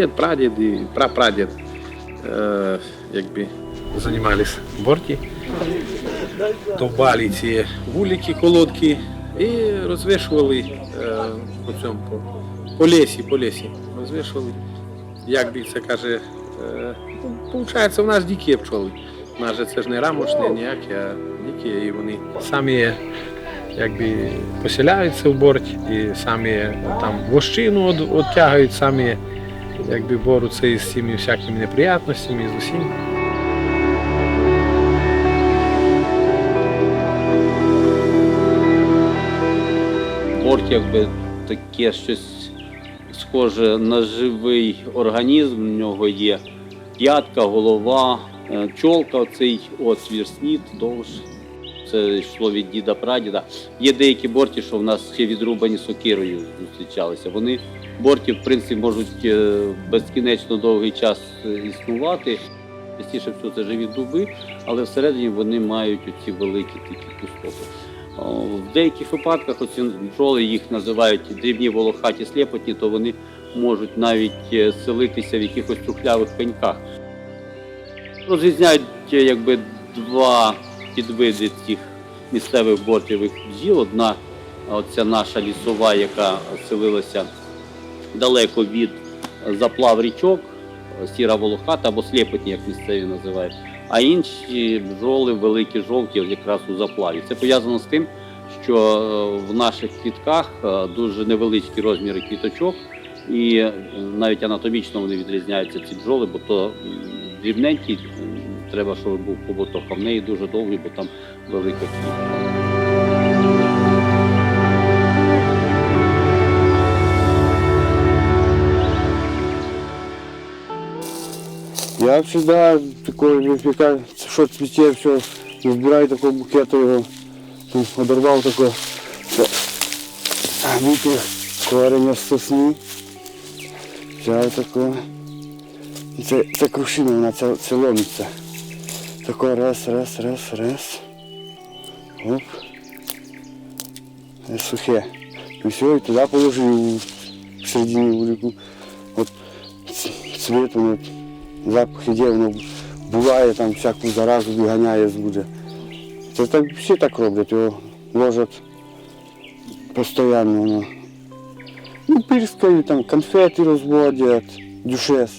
дід, прадід і прапрадід е, якби займалися борті, довбали ці вулики, колодки і розвішували е, по цьому по, по лісі, по лісі. Розвішували. Як би це каже, е, ну, Получається, у нас дикі пчоли. У нас же це ж не рамочні ніякі, а дикі, і вони самі якби поселяються в борт і самі там вощину от, оттягають, самі якби борються із цими всякими неприятностями, з усім. Борт якби таке щось схоже на живий організм. В нього є п'ятка, голова, е, чолка, оцей отвір снід довж. Це йшло від діда прадіда. Є деякі борті, що в нас ще відрубані сокирою зустрічалися. Вони борті, в принципі, можуть е, безкінечно довгий час е, існувати. Частіше всього це живі дуби, але всередині вони мають оці великі такі пустоти. В деяких випадках оці бджоли їх називають дрібні волохаті сліпотні, то вони можуть навіть е, селитися в якихось трухлявих пеньках. Розрізняють якби два підвиди цих місцевих бортових бджіл. Одна оця наша лісова, яка селилася далеко від заплав річок, е, сіра волохата або сліпотні, як місцеві називають а інші бджоли великі жовті якраз у заплаві. Це пов'язано з тим, що е, в наших квітках е, дуже невеличкі розміри квіточок, і е, навіть анатомічно вони відрізняються ці бджоли, бо то дрібненькі, треба, щоб був хоботок, а в неї дуже довгий, бо там велика квітка. Я всегда такой, если что цветет, все, выбираю такой букет его, там, одорвал такой, видите, корень з сосни, взяв такое. Це, це крушина, вона це, це ломиться. Такой раз, раз, раз, раз. Оп. Це сухе. І все, і туди положив в середині вулику. От ц- цвіт, воно запах іде, воно буває, там всяку заразу виганяє з буде. Це так всі так роблять, його ложать постійно. Воно. Ну, пирскають, там конфети розводять, дюшес.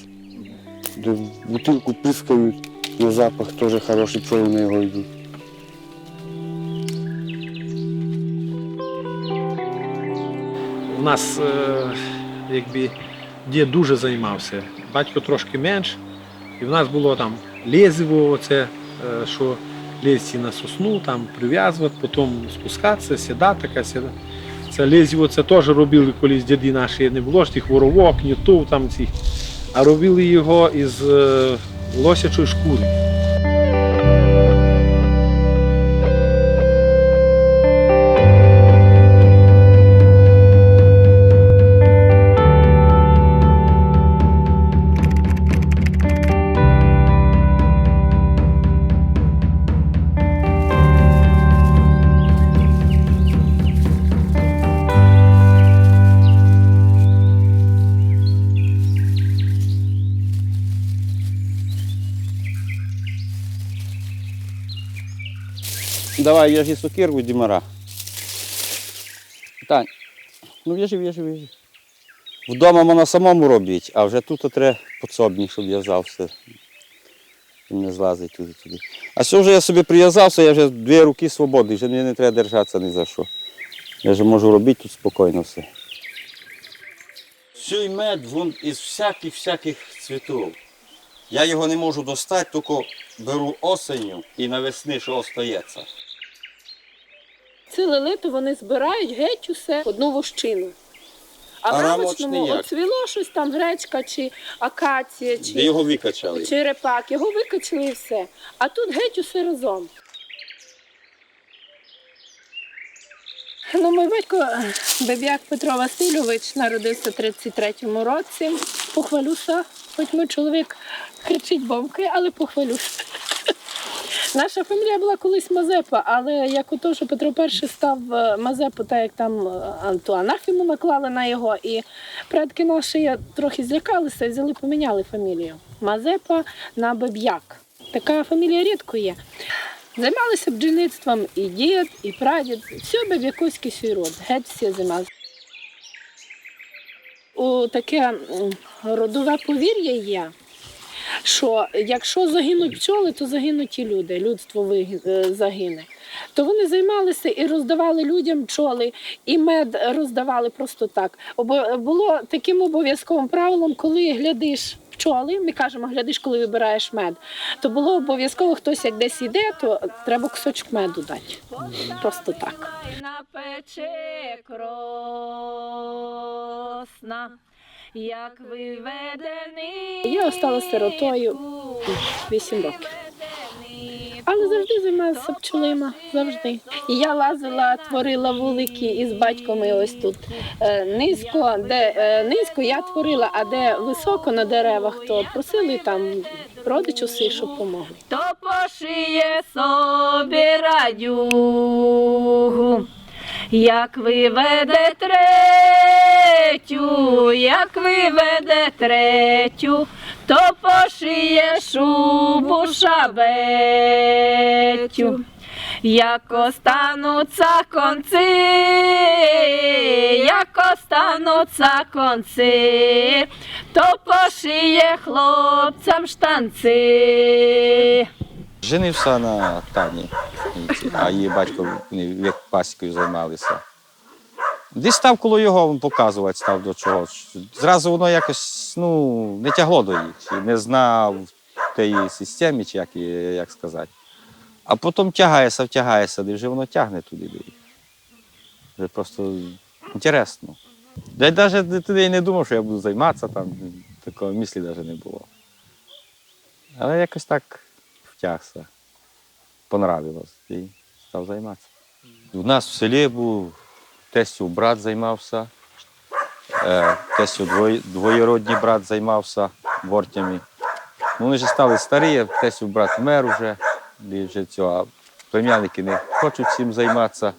Де в бутилку пискають, На запах теж хороший на його йдуть. У нас е, якби дід дуже займався, батько трошки менш. І в нас було там лезиво, оце, е, що лезти на сосну, там прив'язувати, потім спускатися, сідати, така сіда. Це лезиво це теж робили колись діди наші, не було ж тих воровок, нютов там цих, а робили його із е, лосячої шкури. Давай, в'яжи сокирку, Дімара. Тань, ну в'яжи, в'яжи, в'яжи. Вдома можна самому робити, а вже тут треба підсобник, щоб в'язався. Він не злазить туди туди. А що вже я собі прив'язався, я вже дві руки свободні, вже мені не треба держатися ні за що. Я вже можу робити тут спокійно все. Цей мед він із всяких-всяких цвітів. Я його не можу достати, тільки беру осенню і навесни, що остається. Ціле літо вони збирають геть усе в одну вощину. А, А в рамочному як? оцвіло щось там гречка чи акація, Де його викачали. черепак. Його викачали і все. А тут геть усе разом. Ну, мій батько Беб'як Петро Васильович народився в 33-му році. Похвалюся, хоч мій чоловік кричить бомки, але похвалюся. Наша фамілія була колись Мазепа, але як ото, що Петро І став е, Мазепу, так як там е, ту анафіму наклали на його, і предки наші трохи злякалися і взяли, поміняли фамілію. Мазепа на Беб'як. Така фамілія рідко є. Займалися бджільництвом і дід, і прадід. Все беб'яковський свій род. Геть всі займалися. У таке родове повір'я є, що якщо загинуть пчоли, то загинуть і люди, людство е, загине. То вони займалися і роздавали людям пчоли, і мед роздавали просто так. Було таким обов'язковим правилом, коли глядиш пчоли, ми кажемо, глядиш, коли вибираєш мед, то було обов'язково хтось як десь йде, то треба кусочок меду дати. Просто так. На пече кросна, як виведений. Я осталась сиротою вісім років. Але завжди займалася пчолима, завжди. І я лазила, творила вулики із батьком і ось тут е, низько, де е, низько я творила, а де високо на деревах, то просили там родичів свій, щоб помогли. То пошиє собі радюгу, як виведе третю, як виведе третю, то пошиє шубу шабетю. Як остануться конці, як остануться конці, то пошиє хлопцям штанці. Женився на Тані, а її батько як пасікою займалися. Десь став коло його, він показувати став до чогось. Зразу воно якось ну, не тягло до їх, не знав тієї системи, чи як, як сказати. А потім тягається, втягається, де вже воно тягне туди їх. Вже просто інтересно. Да навіть я не думав, що я буду займатися там, такого мислі навіть не було. Але якось так втягся. Понравилось і став займатися. У нас в селі був тестів брат займався, е, тестів двоє- брат займався бортями. Ну, вони вже стали старі, тестів брат вмер вже, вже цього, а племянники не хочуть цим займатися.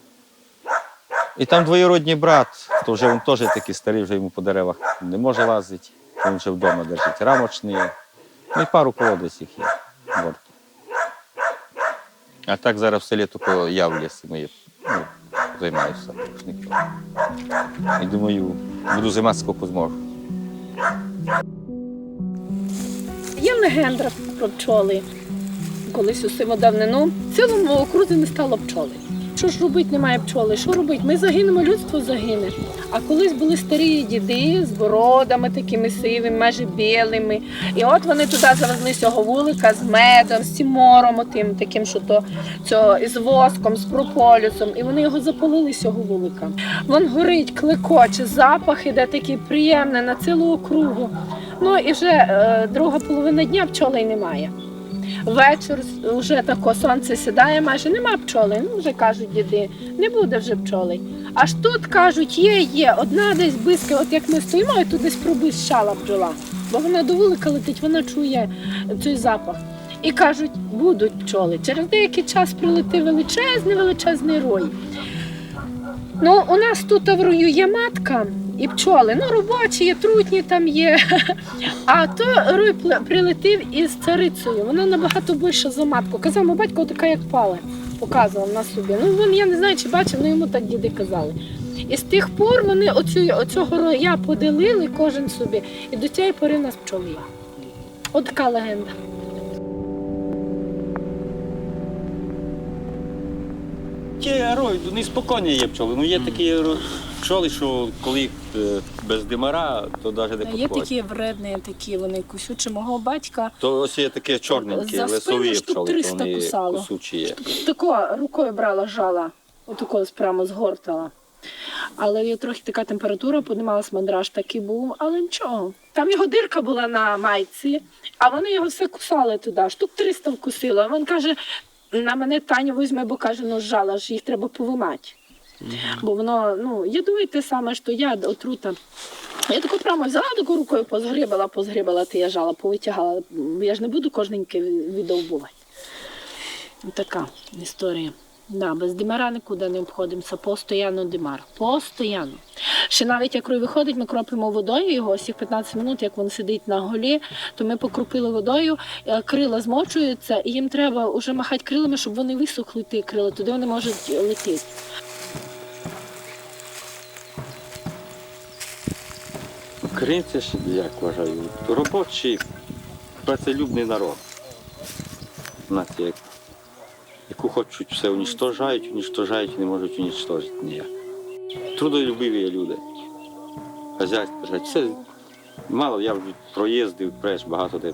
І там двоєродний брат, то вже він теж такий старий, вже йому по деревах не може лазити, він вже вдома держить рамочні. Ну і пару колодець їх є. борт. А так зараз в селі тільки я в лісі моє ну, займаюся. І думаю, буду займатися скільки зможу. Є легенда про пчоли. Колись усе давнину в цілому окрузі не стало пчоли. Що ж робити, немає пчоли? Що робити? Ми загинемо, людство загине. А колись були старі діди з бородами такими сивими, майже білими. І от вони туди завезли цього вулика з медом, з сімором, отим, таким, що то цього, із воском, з прополісом. І вони його запалили з цього вулика. Він горить, клекоче, запах іде такий приємний на цілу округу. Ну і вже е, друга половина дня пчолей немає. Вечір вже тако сонце сідає, майже нема пчоли. Ну, вже кажуть діди, не буде вже пчолей. Аж тут кажуть, є, є, одна десь близько, от як ми стоїмо, і тут десь пробищала бджола. Бо вона до вулика летить, вона чує цей запах. І кажуть, будуть пчоли. Через деякий час прилетить величезний, величезний рой. Ну, у нас тут в рою є матка і пчоли. Ну, робочі, є, трутні там є. А то рой пли- прилетів із царицею. Вона набагато більша за матку. Казав, мій батько така, як пале. Показував на собі. Ну, він, я не знаю, чи бачив, але йому так діди казали. І з тих пор вони оцю, оцього роя поделили кожен собі. І до цієї пори в нас пчоли є. От така легенда. Ті рой, неспокійні є пчоли. Ну є такі ро- пчоли, що коли їх без димара, то навіть не Є такі вредні, такі вони кусючі. Мого батька То ось є такі чорненькі, За спину лесові штук пчоли, то 300 вони кусало. кусучі є. тако рукою брала, жала, отако прямо згортала. Але є трохи така температура, піднімалась мандраж такий був, але нічого. Там його дирка була на майці, а вони його все кусали туди, штук 300 вкусило. Він каже, на мене Таня візьме, бо каже, ну жала ж їх треба повимати. Бо воно, ну, ядує те саме, що я отрута. Я таку прямо взяла таку рукою, позгрібала, позгрібала, ти я жала, повитягала. Я ж не буду кожненьке відовбувати. Така історія. Да, без димара нікуди не обходимося, постійно димар. Постійно. Ще навіть як виходить, ми кропимо водою його, їх 15 минут, як він сидить на голі, то ми покропили водою, е, крила змочуються, і їм треба вже махати крилами, щоб вони висохли ті крила, туди вони можуть летіти. Ж, як вважаю, робочий, працелюбний народ. Знаєте, як, яку хочуть все унічтожають, унічтожають, не можуть унічтожити ніяк. Трудолюбиві люди. Хазяйство держать. Все мало, я вже проїздив, преш, багато де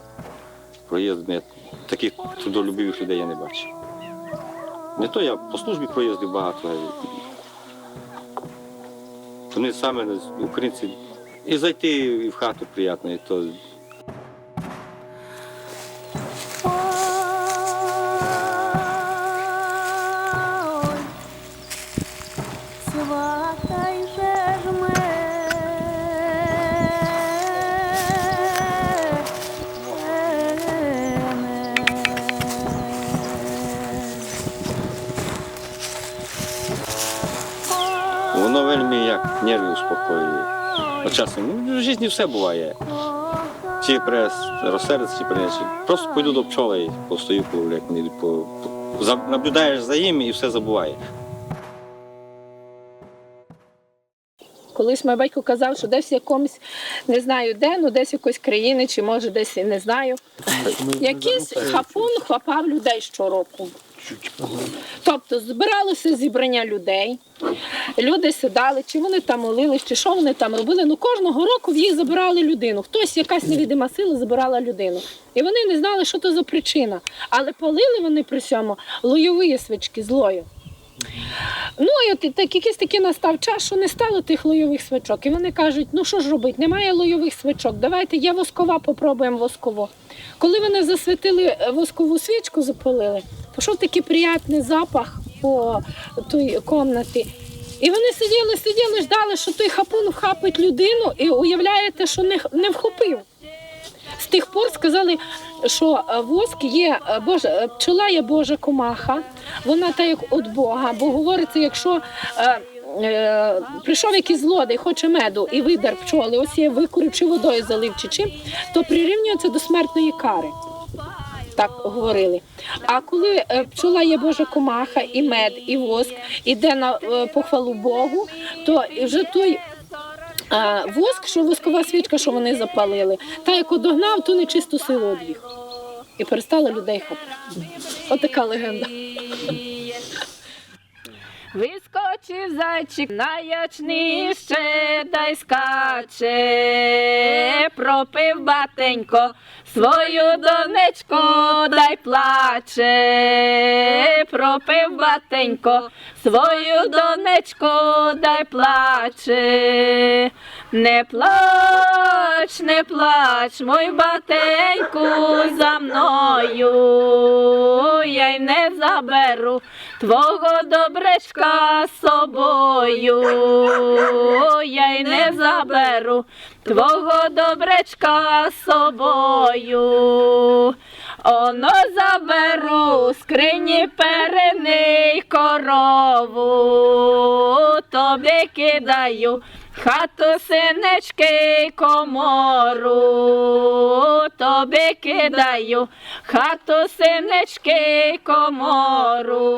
проїздив. Таких трудолюбивих людей я не бачив. Не то я по службі проїздив багато. Вони саме українці і зайти і в хату приємно, і то часом ну, в житті все буває. Чи прес розсердиться, чи прес. Просто пойду до пчоли і постою, коли як вони йдуть по, по за- наблюдаєш за ними і все забуває. Колись мій батько казав, що десь в якомусь, не знаю де, ну десь якоїсь країни, чи може десь і не знаю. Якийсь хапун хапав людей щороку. Тобто збиралося зібрання людей, люди сідали, чи вони там молились, чи що вони там робили. Ну кожного року в їх забирали людину. Хтось, якась невідома сила, забирала людину. І вони не знали, що то за причина. Але палили вони при цьому лойові свічки злою. Ну, і от так, якийсь такий настав час, що не стало тих лойових свічок. І вони кажуть, ну що ж робити, немає лойових свічок, давайте є воскова, попробуємо восково. Коли вони засвітили е, воскову свічку, запалили, пішов такий приятний запах по той кімнаті. І вони сиділи, сиділи, ждали, що той хапун вхапить людину, і уявляєте, що не, не вхопив. З тих пор сказали, що воск є Божа, пчола є Божа комаха, вона та як від Бога, бо говориться, якщо е, е, прийшов якийсь злодей, хоче меду і видар пчоли, ось є викурив чи водою залив чи чим, то прирівнюється до смертної кари. Так говорили. А коли е, пчола є Божа комаха, і мед, і воск іде на е, похвалу Богу, то вже той а, воск, що воскова свічка, що вони запалили, та як одогнав, то нечисту силу об'їх. І перестали людей хапати. Отака легенда. Вискочив зайчик на ячнище, та й скаче, пропив батенько свою донечку, дай плаче, пропив батенько свою донечку, дай плаче. Не плач, не плач, мой батеньку за мною, я й не заберу твого добречка собою, я й не заберу твого добречка собою. Оно заберу скрині перени корову, тобі кидаю хату синечки комору, тобі кидаю хату синечки комору.